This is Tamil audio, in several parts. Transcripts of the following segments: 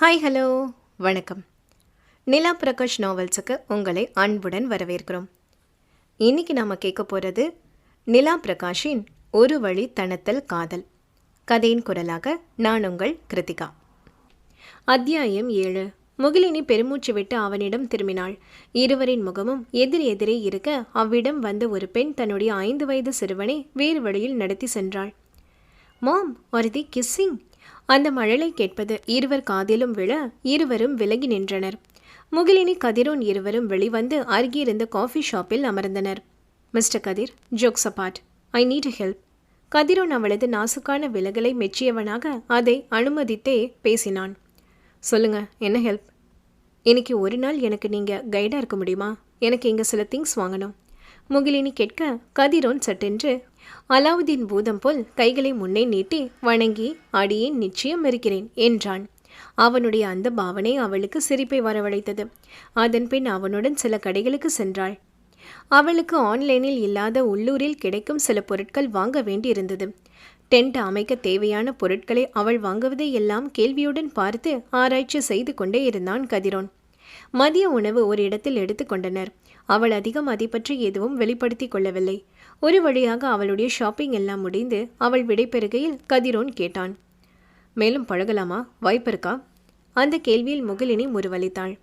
ஹாய் ஹலோ வணக்கம். நிலா பிரகாஷ் நாவல்ஸுக்கு உங்களை அன்புடன் வரவேற்கிறோம். இன்னைக்கு நாம் கேட்க போகிறது நிலா பிரகாஷின் ஒரு வழி தனத்தல் காதல். கதையின் குரலாக நான் உங்கள் கிருத்திகா. அத்தியாயம் ஏழு. முகிலினி பெருமூச்சு விட்டு அவனிடம் திரும்பினாள். இருவரின் முகமும் எதிர் எதிரே இருக்க அவ்விடம் வந்த ஒரு பெண் தன்னுடைய ஐந்து வயது சிறுவனை வேறு வழியில் நடத்தி சென்றாள். மாம் ஒருதி கிஸ்ஸிங் அந்த மழலை கேட்பது இருவர் காதிலும் விழ இருவரும் விலகி நின்றனர். முகிலினி கதிரோன் இருவரும் வெளிவந்து அருகிருந்த காஃபி ஷாப்பில் அமர்ந்தனர். Mister Kathir jokes apart I need help கதிரோன் அவளது நாசுக்கான விலகலை மெச்சியவனாக அதை அனுமதித்தே பேசினான். சொல்லுங்க என்ன ஹெல்ப் இன்னைக்கு ஒரு நாள் எனக்கு நீங்கள் கைடாக இருக்க முடியுமா? எனக்கு இங்கே சில திங்ஸ் வாங்கணும். முகிலினி கேட்க கதிரோன் சட்டென்று அலாவுதீன் பூதம் போல் கைகளை முன்னே நீட்டி வணங்கி அடியேன் நிச்சயம் இருக்கிறேன் என்றான். அவனுடைய அந்த பாவனை அவளுக்கு சிரிப்பை வரவழைத்தது. அதன்பின் அவனுடன் சில கடைகளுக்கு சென்றாள். அவளுக்கு ஆன்லைனில் இல்லாத உள்ளூரில் கிடைக்கும் சில பொருட்கள் வாங்க வேண்டியிருந்தது. டென்ட் அமைக்க தேவையான பொருட்களை அவள் வாங்குவதை எல்லாம் கேள்வியுடன் பார்த்து ஆராய்ச்சி செய்து கொண்டே இருந்தான் கதிரோன். மதிய உணவு ஒரு இடத்தில் எடுத்துக்கொண்டனர் அவள் அதிகம் அதை பற்றி எதுவும் வெளிப்படுத்தி கொள்ளவில்லை. ஒரு வழியாக அவளுடைய ஷாப்பிங் எல்லாம் முடிந்து அவள் விடைபெறுகையில் கதிரோன் கேட்டான். மேலும் பழகலாமா வாய்ப்பு இருக்கா? அந்த கேள்வியில் முகிலினி முருவளித்தாள்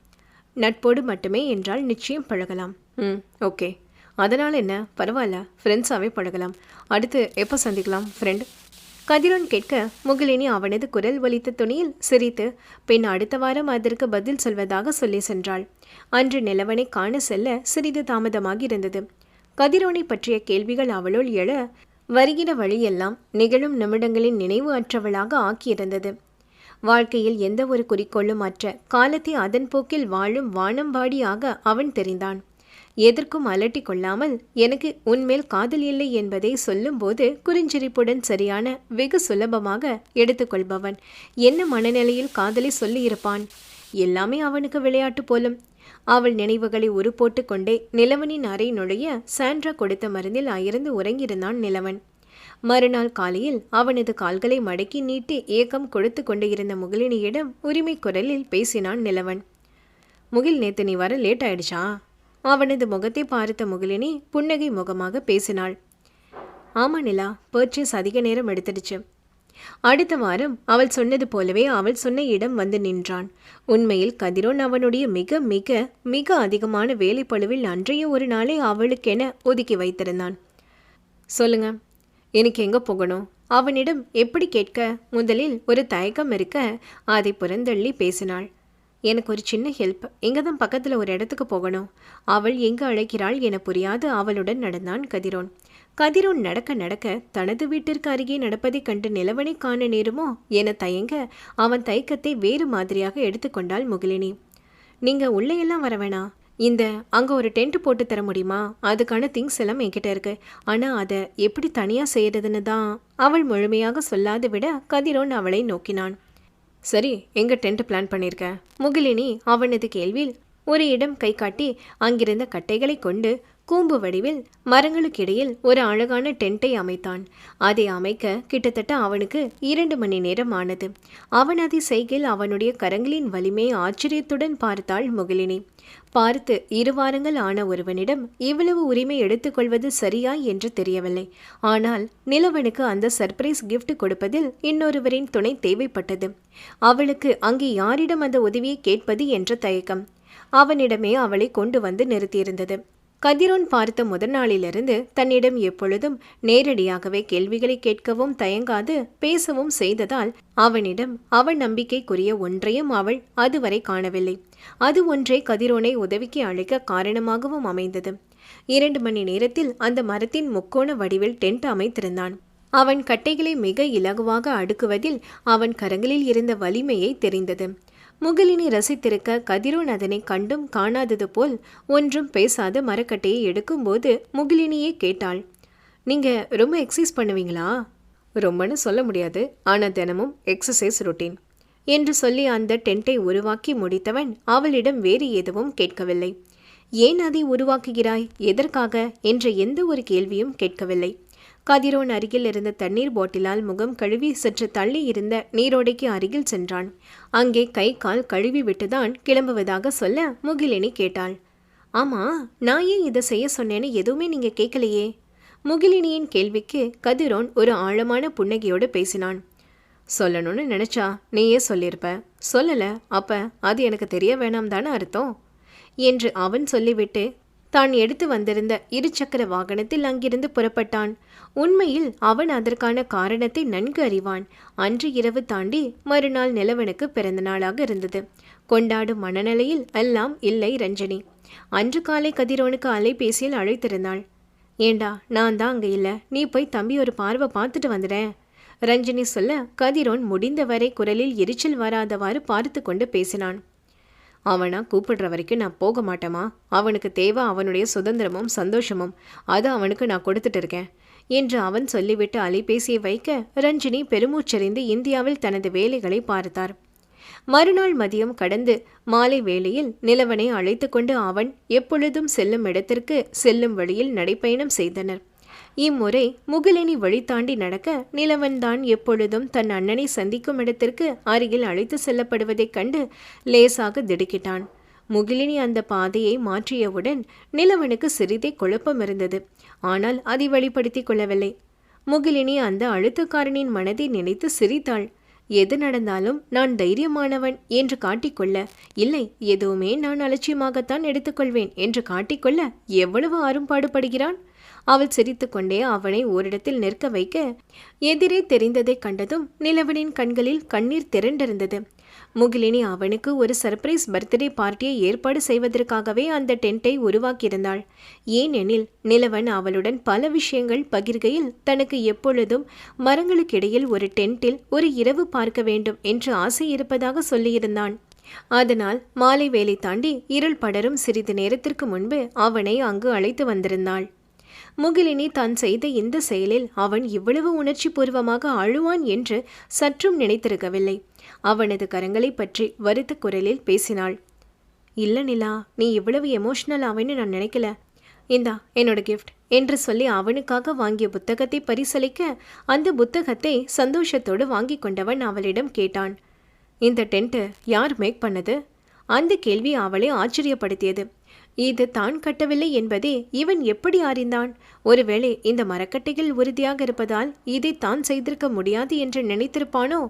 நட்போடு மட்டுமே என்றால் நிச்சயம் பழகலாம். ம் ஓகே. அதனால் என்ன? பரவாயில்ல. ஃப்ரெண்ட்ஸாகவே பழகலாம். அடுத்து எப்போ சந்திக்கலாம் ஃப்ரெண்ட்? கதிரோன் கேட்க முகிலினி அவனது குரல் ஒலித்த துணியில் சிரித்து பின் அடுத்த வாரம் அதற்கு பதில் சொல்வதாக சொல்லி சென்றாள். அன்று நிலவனை காண செல்ல சிறிது தாமதமாகி இருந்தது கதிரோனை பற்றிய கேள்விகள் அவளுள் எழ வருகிற வழியெல்லாம் நிகழும் நிமிடங்களின் நினைவு அற்றவளாக ஆக்கியிருந்தது. வாழ்க்கையில் எந்த ஒரு குறிக்கோளும் அற்ற காலத்தை அதன் போக்கில் வாழும் வானம்பாடியாக அவன் தெரிந்தான். எதற்கும் அலட்டி கொள்ளாமல் எனக்கு உன்மேல் காதல் இல்லை என்பதை சொல்லும்போது குறிஞ்சிரிப்புடன் சரியான வெகு சுலபமாக எடுத்துக்கொள்பவன் என்ன மனநிலையில் காதலை சொல்லியிருப்பான்? எல்லாமே அவனுக்கு விளையாட்டு போலும். அவள் நினைவுகளை உரு போட்டுக்கொண்டே நிலவனின் அறை நுழைய சாண்ட்ரா கொடுத்த மருந்தில் அயர்ந்து உறங்கியிருந்தான் நிலவன். மறுநாள் காலையில் அவனது கால்களை மடக்கி நீட்டி ஏக்கம் கொடுத்து கொண்டு இருந்த முகிலினியிடம் உரிமை குரலில் பேசினான் நிலவன். முகில் நேத்து நீ வர லேட் ஆயிடுச்சா? அவனது முகத்தை பார்த்த முகிலினி புன்னகை முகமாக பேசினாள். ஆமா நிலா பர்ச்சேஸ் அதிக நேரம் எடுத்துடுச்சு. அடுத்த வாரம் அவள் சொன்னது போலவே அவள் சொன்ன இடம் வந்து நின்றான். உண்மையில் கதிரோன் அவனுடைய மிக மிக மிக அதிகமான வேலைப்பழுவில் அன்றைய ஒரு நாளை அவளுக்கென ஒதுக்கி வைத்திருந்தான். சொல்லுங்க எனக்கு எங்க போகணும்? அவனிடம் எப்படி கேட்க? முதலில் ஒரு தயக்கம் இருக்க அதை புறந்தள்ளி பேசினாள். எனக்கு ஒரு சின்ன ஹெல்ப் எங்கே தான் பக்கத்தில் ஒரு இடத்துக்கு போகணும். அவள் எங்கு அழைக்கிறாள் என புரியாது அவளுடன் நடந்தான் கதிரோன். கதிரோன் நடக்க நடக்க தனது வீட்டிற்கு அருகே நடப்பதைக் கண்டு நிலவனை காண நேருமோ என தயங்க அவன் தயக்கத்தை வேறு மாதிரியாக எடுத்துக்கொண்டாள் முகிலினி. நீங்கள் உள்ளேயெல்லாம் வரவேணா வர வேணாம் இந்த அங்கே ஒரு டென்ட் போட்டு தர முடியுமா? அதுக்கான திங்ஸ் எல்லாம் என்கிட்ட இருக்கு. ஆனால் அதை எப்படி தனியாக செய்யறதுன்னு தான் அவள் முழுமையாக சொல்லாது விட கதிரோன் அவளை நோக்கினான். சரி எங்க டென்ட் பிளான் பண்ணியிருக்க முகிலினி அவனது கேள்வியில் ஒரு இடம் கை காட்டி அங்கிருந்த கட்டைகளை கொண்டு கூம்பு வடிவில் மரங்களுக்கிடையில் ஒரு அழகான டென்ட்டை அமைத்தான். அதை அமைக்க கிட்டத்தட்ட அவனுக்கு இரண்டு மணி நேரம் ஆனது. அவன் அதை செய்கையில் அவனுடைய கரங்களின் வலிமையை ஆச்சரியத்துடன் பார்த்தாள் முகிலினி. பார்த்து இரு வாரங்கள் ஆன ஒருவனிடம் இவ்வளவு உரிமை எடுத்துக்கொள்வது சரியா என்று தெரியவில்லை. ஆனால் நிலவனுக்கு அந்த சர்ப்ரைஸ் கிஃப்ட் கொடுப்பதில் இன்னொருவரின் துணை தேவைப்பட்டது. அவளுக்கு அங்கே யாரிடம் அந்த உதவியை கேட்பது என்ற தயக்கம். அவனிடமே அவளை கொண்டு வந்து நிறுத்தியிருந்தது. கதிரோன் பார்த்த முதல் நாளிலிருந்து தன்னிடம் எப்பொழுதும் நேரடியாகவே கேள்விகளை கேட்கவும் தயங்காது பேசவும் செய்ததால் அவனிடம் அவள் நம்பிக்கைக்குரிய ஒன்றையும் அவள் அதுவரை காணவில்லை. அது ஒன்றே கதிரோனை உதவிக்கு அழைக்க காரணமாகவும் அமைந்தது. இரண்டு மணி நேரத்தில் அந்த மரத்தின் முக்கோண வடிவில் டென்ட் அமைத்திருந்தான். அவன் கட்டைகளை மிக இலகுவாக அடுக்குவதில் அவன் கரங்களில் இருந்த வலிமையை தெரிந்தது. முகிலினி ரசித்திருக்க கதிரோன் அதனை கண்டும் காணாதது போல் ஒன்றும் பேசாத மரக்கட்டையை எடுக்கும்போது முகிலினியே கேட்டாள் நீங்க ரொம்ப எக்ஸசைஸ் பண்ணுவீங்களா? ரொம்பன்னு சொல்ல முடியாது. ஆனால் தினமும் எக்ஸசைஸ் ரொட்டீன் என்று சொல்லி அந்த டென்ட்டை உருவாக்கி முடித்தவன் அவளிடம் வேறு எதுவும் கேட்கவில்லை. ஏன் அதை உருவாக்குகிறாய்? எதற்காக? என்ற எந்த ஒரு கேள்வியும் கேட்கவில்லை. கதிரோன் அருகில் இருந்த தண்ணீர் பாட்டிலால் முகம் கழுவி சற்று தள்ளி இருந்த நீரோடைக்கு அருகில் சென்றான். அங்கே கை கால் கழுவி விட்டுதான் கிளம்புவதாக சொல்ல முகிலினி கேட்டாள். ஆமா நான் ஏன் இதை செய்ய சொன்னேன்னு எதுவுமே நீங்க கேட்கலையே முகிலினியின் கேள்விக்கு கதிரோன் ஒரு ஆழமான புன்னகையோடு பேசினான். சொல்லணும்னு நினைச்சா நீயே சொல்லியிருப்ப சொல்லல அப்ப அது எனக்கு தெரிய வேணாம் தானே அர்த்தம்? என்று அவன் சொல்லிவிட்டு தான் எடுத்து வந்திருந்த இருசக்கர வாகனத்தில் அங்கிருந்து புறப்பட்டான். உண்மையில் அவன் அதற்கான காரணத்தை நன்கு அறிவான். அன்று இரவு தாண்டி மறுநாள் நிலவனுக்கு பிறந்த நாளாக இருந்தது. கொண்டாடும் மனநிலையில் எல்லாம் இல்லை ரஞ்சனி. அன்று காலை கதிரோனுக்கு அலைபேசியில் அழைத்திருந்தாள். ஏண்டா நான் தான் அங்கே இல்லை. நீ போய் தம்பி ஒரு பார்வை பார்த்துட்டு வந்துடேன். ரஞ்சினி சொல்ல கதிரோன் முடிந்தவரை குரலில் எரிச்சல் வராதவாறு பார்த்து கொண்டு பேசினான். அவனா கூப்பிடுற வரைக்கும் நான் போக மாட்டேமா அவனுக்கு தேவை அவனுடைய சுதந்திரமும் சந்தோஷமும். அது அவனுக்கு நான் கொடுத்துட்டு இருக்கேன். என்று அவன் சொல்லிவிட்டு அலைபேசியை வைக்க ரஞ்சினி பெருமூச்சறிந்து இந்தியாவில் தனது வேலைகளை பார்த்தார். மறுநாள் மதியம் கடந்து மாலை வேளையில் நிலவனை அழைத்து கொண்டு அவன் எப்பொழுதும் செல்லும் இடத்திற்கு செல்லும் வழியில் நடைப்பயணம் செய்தனர். இம்முறை முகிலினி வழி தாண்டி நடக்க நிலவன்தான் எப்பொழுதும் தன் அண்ணனை சந்திக்கும் இடத்திற்கு அருகில் அழைத்து செல்லப்படுவதைக் கண்டு லேசாக திடுக்கிட்டான். முகிலினி அந்த பாதையை மாற்றியவுடன் நிலவனுக்கு சிறிதே குழப்பம் இருந்தது. ஆனால் அதை வெளிப்படுத்திக் கொள்ளவில்லை. முகிலினி அந்த அழுத்தக்காரனின் மனதை நினைத்து சிரித்தாள். எது நடந்தாலும் நான் தைரியமானவன் என்று காட்டிக்கொள்ள இல்லை எதுவுமே நான் அலட்சியமாகத்தான் எடுத்துக்கொள்வேன் என்று காட்டிக்கொள்ள எவ்வளவு அரும்பாடுபடுகிறான்? அவள் சிரித்துக்கொண்டே அவனை ஓரிடத்தில் நிற்க வைக்க எதிரே தெரிந்ததைக் கண்டதும் நிலவனின் கண்களில் கண்ணீர் திரண்டிருந்தது. முகிலினி அவனுக்கு ஒரு சர்ப்ரைஸ் பர்த்டே பார்ட்டியை ஏற்பாடு செய்வதற்காகவே அந்த டென்ட்டை உருவாக்கியிருந்தாள். ஏனெனில் நிலவன் அவளுடன் பல விஷயங்கள் பகிர்கையில் தனக்கு எப்பொழுதும் மரங்களுக்கிடையில் ஒரு டென்ட்டில் ஒரு இரவு பார்க்க வேண்டும் என்று ஆசை இருப்பதாக சொல்லியிருந்தான். அதனால் மாலை வேலை தாண்டி இருள் படரும் சிறிது நேரத்திற்கு முன்பு அவனை அங்கு அழைத்து வந்திருந்தாள். முகிலினி தான் செய்த இந்த செயலில் அவன் இவ்வளவு உணர்ச்சி பூர்வமாக அழுவான் என்று சற்றும் நினைத்திருக்கவில்லை. அவனது கரங்களை பற்றி வருத்த குரலில் பேசினாள். இல்ல நிலா நீ இவ்வளவு எமோஷ்னல் ஆவேன்னு நான் நினைக்கல. இந்தா என்னோட கிஃப்ட் என்று சொல்லி அவனுக்காக வாங்கிய புத்தகத்தை பரிசளிக்க அந்த புத்தகத்தை சந்தோஷத்தோடு வாங்கி கொண்டவன் அவளிடம் கேட்டான். இந்த டென்ட்டு யார் மேக் பண்ணது? அந்த கேள்வி அவளை ஆச்சரியப்படுத்தியது. இது தான் கட்டவில்லை என்பதே இவன் எப்படி அறிந்தான்? ஒருவேளை இந்த மரக்கட்டையில் உறுதியாக இருப்பதால் இதை தான் செய்திருக்க முடியாது என்று நினைத்திருப்பானோ?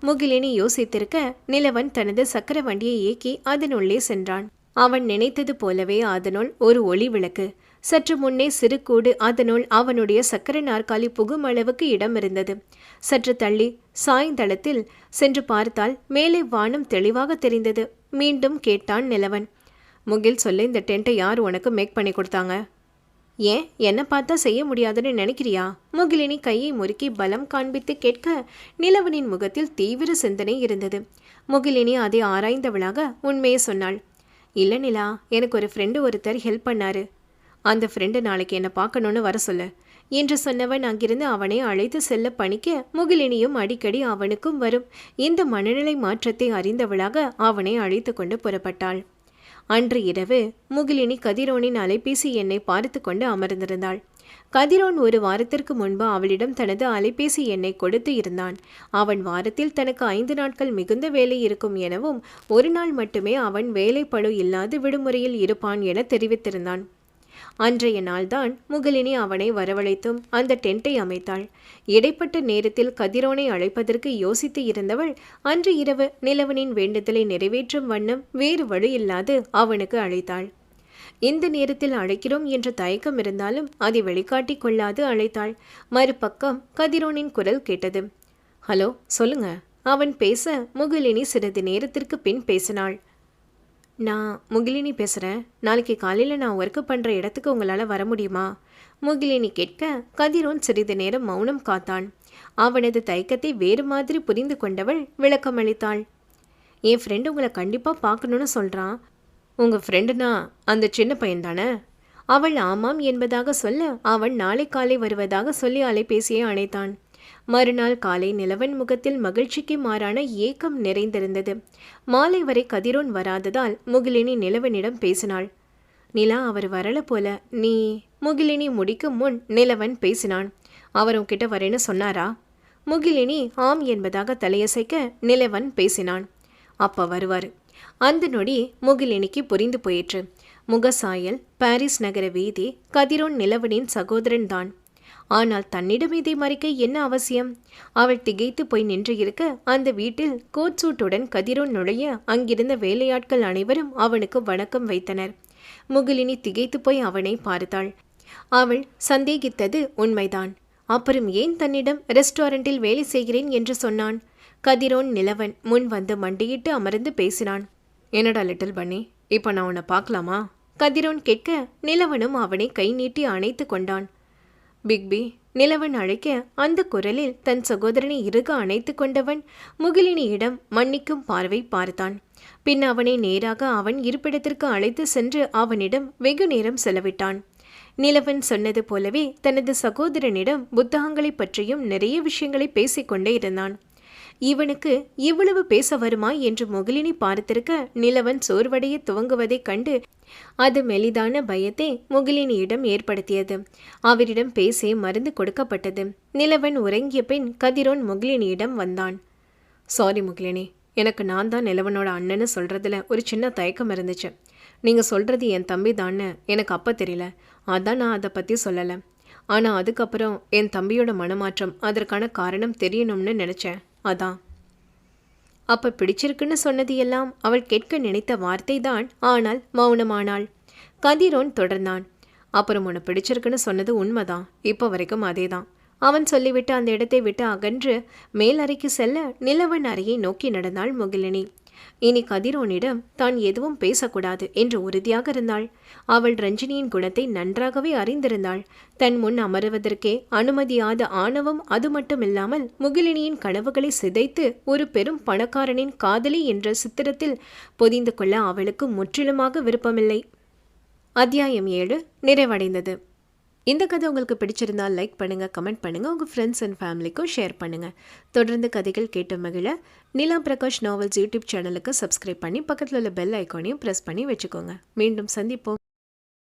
முகிலினி யோசித்திருக்க நிலவன் தனது சக்கர வண்டியை இயக்கி அதனுள்ளே சென்றான். அவன் நினைத்தது போலவே அதனுள் ஒரு ஒளி விளக்கு. சற்று முன்னே சிறு கூடு அதனுள் அவனுடைய சக்கர நாற்காலி புகும் அளவுக்கு இடம் இருந்தது. சற்று தள்ளி சாய்ந்தளத்தில் சென்று பார்த்தால் மேலே வானம் தெளிவாக தெரிந்தது. மீண்டும் கேட்டான் நிலவன். முகில் சொல்லு இந்த டென்ட்டை யார் உனக்கு மேக் பண்ணி கொடுத்தாங்க? ஏன்? என்னை பார்த்தா செய்ய முடியாதுன்னு நினைக்கிறியா? முகிலினி கையை முறுக்கி பலம் காண்பித்து கேட்க நிலவனின் முகத்தில் தீவிர சிந்தனை இருந்தது. முகிலினி அதை ஆராய்ந்தவளாக உண்மையை சொன்னாள். இல்லை நிலா எனக்கு ஒரு ஃப்ரெண்டு ஒருத்தர் ஹெல்ப் பண்ணாரு. அந்த ஃப்ரெண்டு நாளைக்கு என்னை பார்க்கணுன்னு வர சொல்லு. என்று சொன்னவன் அங்கிருந்து அவனை அழைத்து செல்ல பணிக்க முகிலினியும் அடிக்கடி அவனுக்கும் வரும். இந்த மனநிலை மாற்றத்தை அறிந்தவளாக அவனை அழைத்து கொண்டு புறப்பட்டாள். அன்று இரவு முகிலினி கதிரோனின் அலைபேசி எண்ணை பார்த்து கொண்டு அமர்ந்திருந்தாள். கதிரோன் ஒரு வாரத்திற்கு முன்பு அவளிடம் தனது அலைபேசி எண்ணை கொடுத்து இருந்தான். அவன் வாரத்தில் தனக்கு ஐந்து நாட்கள் மிகுந்த வேலை இருக்கும் எனவும் ஒரு நாள் மட்டுமே அவன் வேலைப்பழு இல்லாது விடுமுறையில் இருப்பான் என தெரிவித்திருந்தான். அன்றைய நாள்தான் முகிலினி அவனை வரவழைத்தும் அந்த டென்ட்டை அமைத்தாள். இடைப்பட்ட நேரத்தில் கதிரோனை அழைப்பதற்கு யோசித்து இருந்தவள் அன்று இரவு நிலவனின் வேண்டுதலை நிறைவேற்றும் வண்ணம் வேறு வழியில்லாது அவனுக்கு அழைத்தாள். இந்த நேரத்தில் அழைக்கிறோம் என்ற தயக்கம் இருந்தாலும் அதை வெளிக்காட்டிக் கொள்ளாது அழைத்தாள். மறுபக்கம் கதிரோனின் குரல் கேட்டது. ஹலோ சொல்லுங்க. அவன் பேச முகிலினி சிறிது நேரத்திற்கு பின் பேசினாள். நான் முகிலினி பேசுகிறேன் நாளைக்கு காலையில் நான் ஒர்க்கு பண்ணுற இடத்துக்கு உங்களால் வர முடியுமா? முகிலினி கேட்க கதிரோன் சிறிது நேரம் மௌனம் காத்தான். அவனது தயக்கத்தை வேறு மாதிரி புரிந்து கொண்டவள் விளக்கமளித்தாள். என் ஃப்ரெண்டு உங்களை கண்டிப்பாக பார்க்கணுன்னு சொல்கிறான் உங்கள் ஃப்ரெண்டுனா அந்த சின்ன பையன் தானே? அவள் ஆமாம் என்பதாக சொல்ல அவன் நாளை காலை வருவதாக சொல்லி அலைபேசியை அணைத்தான். மறுநாள் காலை நிலவன் முகத்தில் மகிழ்ச்சிக்கு மாறான ஏக்கம் நிறைந்திருந்தது. மாலை வரை கதிரோன் வராததால் முகிலினி நிலவனிடம் பேசினாள். நிலா அவர் வரல போல. நீ முகிலினி முடிக்கும் முன் நிலவன் பேசினான். அவர் உன்கிட்ட வரேன்னு சொன்னாரா? முகிலினி ஆம் என்பதாக தலையசைக்க நிலவன் பேசினான். அப்ப வருவார். அந்த நொடி முகிலினிக்கு புரிந்து போயிற்று. முகசாயல் பாரிஸ் நகர வீதி கதிரோன் நிலவனின் சகோதரன் தான் ஆனால் தன்னிடம் இதை மறைக்க என்ன அவசியம்? அவள் திகைத்து போய் நின்று இருக்க அந்த வீட்டில் கோட் சூட்டுடன் கதிரோன் நுழைய அங்கிருந்த வேலையாட்கள் அனைவரும் அவனுக்கு வணக்கம் வைத்தனர். முகிலினி திகைத்து போய் அவனை பார்த்தாள். அவள் சந்தேகித்தது உண்மைதான். அப்புறம் ஏன் தன்னிடம் ரெஸ்டாரண்டில் வேலை செய்கிறேன் என்று சொன்னான்? கதிரோன் நிலவன் முன் வந்து மண்டியிட்டு அமர்ந்து பேசினான். என்னடா லிட்டில் பண்ணி இப்போ நான் உன்னை பார்க்கலாமா? கதிரோன் கேட்க நிலவனும் அவனை கை நீட்டி அணைத்து கொண்டான். பிக்பி நிலவன் அழைக்க அந்த குரலில் தன் சகோதரனை இறுக அணைத்து கொண்டவன் முகிலினியிடம் மன்னிக்கும் பார்வை பார்த்தான். பின் அவனை நேராக அவன் இருப்பிடத்திற்கு அழைத்து சென்று அவனிடம் வெகு நேரம் செலவிட்டான். நிலவன் சொன்னது போலவே தனது சகோதரனிடம் புத்தகங்களைப் பற்றியும் நிறைய விஷயங்களை பேசிக்கொண்டே இருந்தான். இவனுக்கு இவ்வளவு பேச வருமா என்று முகிலினி பார்த்திருக்க நிலவன் சோர்வடைய துவங்குவதைக் கண்டு அது மெலிதான பயத்தை முகிலினியிடம் ஏற்படுத்தியது. அவரிடம் பேசி மருந்து கொடுக்கப்பட்டது. நிலவன் உறங்கிய பின் கதிரோன் முகிலினியிடம் வந்தான். சாரி முகிலினி எனக்கு நான் தான் நிலவனோட அண்ணன்னு சொல்றதுல ஒரு சின்ன தயக்கம் இருந்துச்சு. நீங்க சொல்றது என் தம்பி தான்னு எனக்கு அப்ப தெரியல. அதான் நான் அதை பத்தி சொல்லலை. ஆனால் அதுக்கப்புறம் என் தம்பியோட மனமாற்றம் அதற்கான காரணம் தெரியணும்னு நினச்சேன். அதான். அப்ப பிடிச்சிருக்குன்னு சொன்னது எல்லாம் அவள் கேட்க நினைத்த வார்த்தை தான் ஆனால் மௌனமானாள். கதிரோன் தொடர்ந்தான். அப்புறம் உன்னை பிடிச்சிருக்குன்னு சொன்னது உண்மைதான். இப்போ வரைக்கும் அதேதான். அவன் சொல்லிவிட்டு அந்த இடத்தை விட்டு அகன்று மேல் அறைக்கு செல்ல நிலவன் அறையை நோக்கி நடந்தாள் முகிலினி. இனி கதிரோனிடம் தான் எதுவும் பேசக்கூடாது என்று உறுதியாக இருந்தாள். அவள் ரஞ்சினியின் குணத்தை நன்றாகவே அறிந்திருந்தாள். தன் முன் அமருவதற்கே அனுமதியாத ஆணவம் அது மட்டுமில்லாமல் முகிலினியின் கனவுகளை சிதைத்து ஒரு பெரும் பணக்காரனின் காதலி என்ற சித்திரத்தில் பொதிந்து கொள்ள அவளுக்கு முற்றிலுமாக விருப்பமில்லை. அத்தியாயம் ஏழு. நிறைவடைந்தது. இந்த கதை உங்களுக்கு பிடிச்சிருந்தால் லைக் பண்ணுங்கள் கமெண்ட் பண்ணுங்கள் உங்கள் ஃப்ரெண்ட்ஸ் அண்ட் ஃபேமிலிக்கும் ஷேர் பண்ணுங்கள் தொடர்ந்து கதைகள் கேட்ட மகிழ நிலா பிரகாஷ் நாவல்ஸ் யூடியூப் சேனலுக்கு சப்ஸ்கிரைப் பண்ணி பக்கத்தில் உள்ள பெல் ஐக்கானையும் ப்ரெஸ் பண்ணி வச்சுக்கோங்க. மீண்டும் சந்திப்போம்.